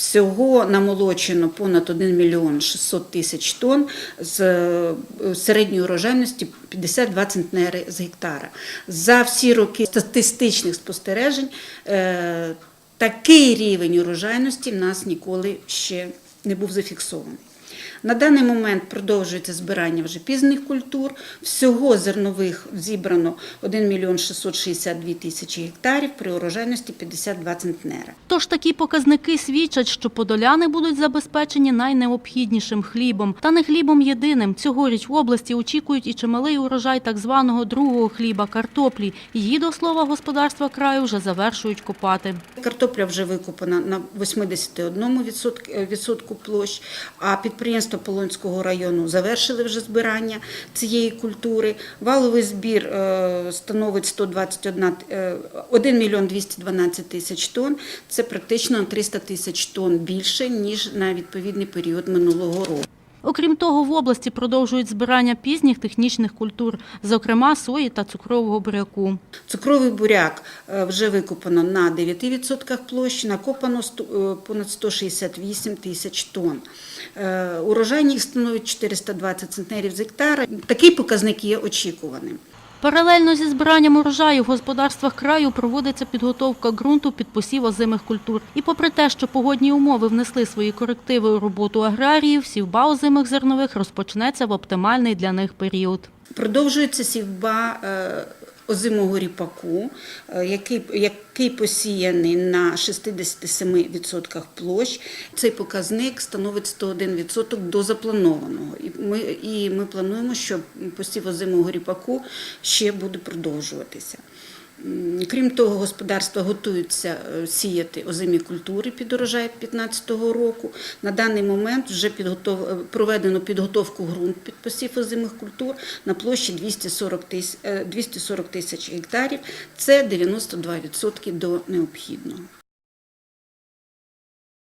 Всього намолочено понад 1 мільйон 600 тисяч тонн з е, середньої урожайності 52 центнери з гектара. За всі роки статистичних спостережень е, такий рівень урожайності в нас ніколи ще не був зафіксований. На даний момент продовжується збирання вже пізних культур. Всього зернових зібрано 1 мільйон 662 тисячі гектарів при урожайності 52 центнера. Тож такі показники свідчать, що подоляни будуть забезпечені найнеобхіднішим хлібом. Та не хлібом єдиним. Цьогоріч в області очікують і чималий урожай так званого другого хліба – картоплі. Її, до слова, господарства краю вже завершують копати. Картопля вже викопана на 81% відсотку площ, а підприємства Полонського району завершили вже збирання цієї культури. Валовий збір е, становить 121, е, 1 мільйон 212 тисяч тонн. Це практично на 300 тисяч тонн більше, ніж на відповідний період минулого року. Окрім того, в області продовжують збирання пізніх технічних культур, зокрема сої та цукрового буряку. Цукровий буряк е, вже викопано на 9% площі, накопано е, понад 168 тисяч тонн. Е, Урожайність становить 420 центнерів з гектара. Такий показник є очікуваним. Паралельно зі збиранням урожаю в господарствах краю проводиться підготовка ґрунту під посів озимих культур. І попри те, що погодні умови внесли свої корективи у роботу аграріїв, сівба озимих зернових розпочнеться в оптимальний для них період. Продовжується сівба е, озимого ріпаку, е, який, який посіяний на 67% площ. Цей показник становить 101% до запланованого. І ми, і ми плануємо, що посів озимого ріпаку ще буде продовжуватися. Крім того, господарства готуються е, сіяти озимі культури під урожай 2015 року. На даний момент вже підготов... е, проведено підготовку ґрунт під посів озимих культур на площі 240 тисяч, 240 тисяч гектарів. Це 92% до необхідного.